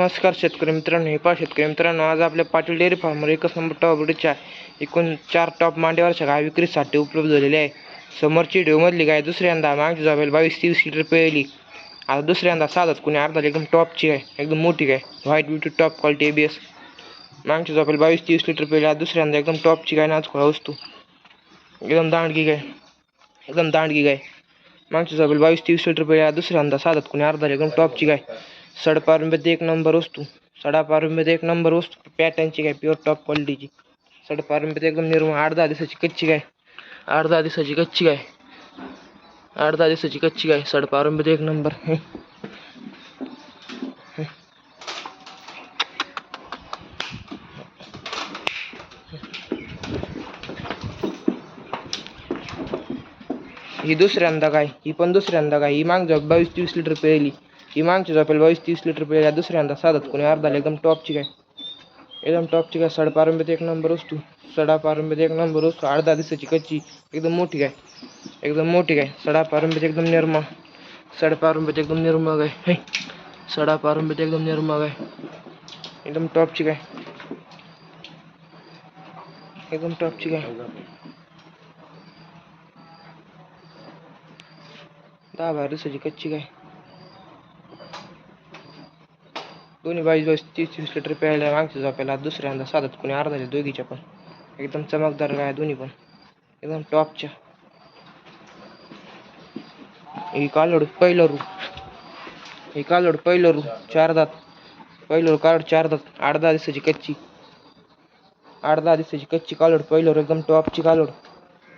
नमस्कार शेतकरी मित्रांनो हे पा शेतकरी मित्रांनो आज आपल्या पाटील डेअरी फार्मवर एकच नंबर टॉप ब्रीडच्या एकूण चार टॉप मांडीवरच्या गाय विक्रीसाठी उपलब्ध झालेले आहे. समोरची डेवमधली गाय दुसऱ्यांदा मागची जावेल बावीस तीस लिटर पेली आता दुसऱ्यांदा साधत कुणी अर्धा एकदम टॉपची आहे एकदम मोठी गाय white beauty top quality A B S मागची जावेल बावीस तीस लिटर पेली आता दुसऱ्यांदा एकदम टॉपची गाय नाच खोळा वस्तू. एकदम दांडगी गाय एकदम दांडगी गाय. मागची जावेल बावीस तीस लिटर पेली आता दुसऱ्यांदा साधत कुणी अर्धा एकदम टॉपची गाय. सडपारंब्यात एक नंबर वस्तू. सडापारंब्यात एक नंबर वस्तू. पॅटर्नची काय? प्युअर टॉप क्वालिटीची सडपारंब्यात एकदम निर्मळ आठ दहा दिवसाची कच्ची काय? आठ दहा दिवसाची कच्ची काय? आठ दहा दिवसाची कच्ची काय? सडपारंब्यात एक नंबर ही. दुसऱ्यांदा काय? ही पण दुसऱ्यांदा काय? ही माग जवळ बावीस तेवीस लिटर पेली ही मागची झोपेल बावीस तीस लिटर पिळ्या दुसऱ्यांदा साधत कोणी अर्धाला एकदम टॉपची काय एकदम टॉपची काय सडपारंब्यात एक नंबर वस्तू सडापारंब्यात एक नंबर वस्तू अर्धा दिवसाची कच्ची एकदम मोठी काय एकदम मोठी काय सडा पारंब्यात एकदम निर्मळ सडपारंब्यात एकदम निर्मग आहे सडा पारंब्यात एकदम निर्मग आहे एकदम टॉपची काय एकदम टॉपची काय दहा बारा दिवसाची कच्ची काय दोन्ही बावीस तीस तीस लिटर प्यायला मागच्या झोपायला दुसऱ्यांदा साधत कोणी अर्धाच्या दोघीच्या पण. एकदम चमकदार गाय दोन्ही पण. एकदम टॉपच्या. ही कालोड पहिलं रू. ही कालोड पहिलं रू. चार दात. पहिलं कालड कालोड चार दात. आठ दहा दिवसाची कच्ची. आठ दहा दिवसाची कच्ची कालोड पहिलं एकदम टॉपची कालोड.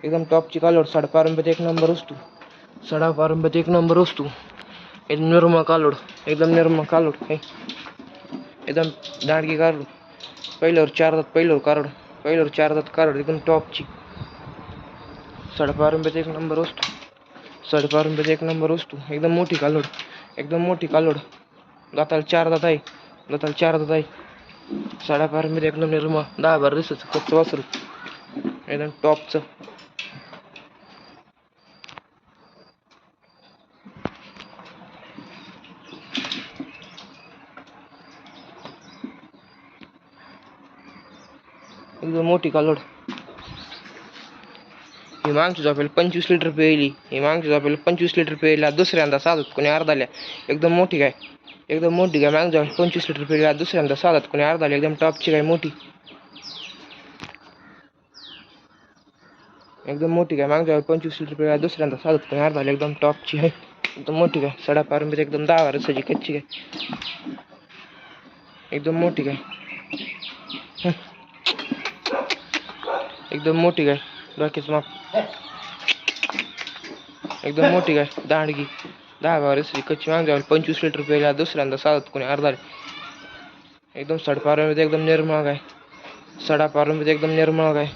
एकदम टॉपची कालोड. साडेपारंब्यात एक नंबर वस्तू. साडेपारंब्यात एक नंबर असतो एकदम निर्मळ कालोड. एकदम निर्मळ कालोड. हे. एकदम दांडगी कारड पहिल्यावर चार दात पहिल्यावर कारोड पहिल्यावर चार दात कारोड एकदम टॉपची साडेपारंब्यात एक नंबर वस्तू रुपयाचा एक नंबर वस्तू एकदम मोठी कालोड एकदम मोठी कालोड. दाताला चार दात आहे दाताला चार दात आहे. साडेपारंब्यात एकदम निर्मळ दहा बारा दिवसाचं कच्चं वासरू. एकदम टॉपचं एकदम मोठी कालोड. ही मागची झोपेल पंचवीस लिटर पेली ही मागची झोपेल पंचवीस लिटर पेला दुसऱ्यांदा साधत कोणी अर्धाल्या एकदम मोठी काय. एकदम मोठी काय. माग झोपेल पंचवीस लिटर पिळली दुसऱ्यांदा साधत कोणी अर्धाल्या एकदम टॉपची काय मोठी. एकदम मोठी काय. मागच्या पंचवीस लिटर पेला दुसऱ्यांदा साधत कोणी अर्धाल्या एकदम टॉपची आहे. एकदम मोठी काय. सडा पारंपरिक एकदम दहा वर्षाची कच्ची काय. एकदम मोठी काय. एकदम मोठी गाय. डोक्याच माप एकदम मोठी गाय. दांडगी. दहा बारा असली कच्ची माग जाईल पंचवीस लिटर प्यायला दुसऱ्यांदा साधत कोणी अर्धा एकदम सडपारमध्ये म्हणजे एकदम निर्मळ गाय. सडापारंबीत म्हणजे एकदम निर्मळ गाय.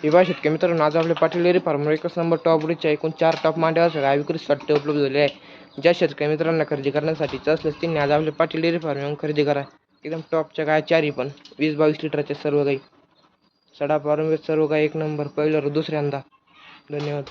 ही भाषेत की मित्रांनो आज आपल्या पाटील डेअरी फार्मर एकच नंबर टॉप रिच एकूण चार टॉप मांड्यावर गाय विक्रीसाठी उपलब्ध झाले आहे. ज्या शेतकरी मित्रांना खरेदी करण्यासाठीचं असल्यास त्यांनी आज आपल्या पाटील डेअरी फार्म येऊन खरेदी करा. एकदम टॉपच्या गाय चारी पण. वीस बावीस लिटरच्या सर्व गाई. सडा सर्व गाय एक नंबर पहिल्यावर दुसऱ्यांदा. धन्यवाद.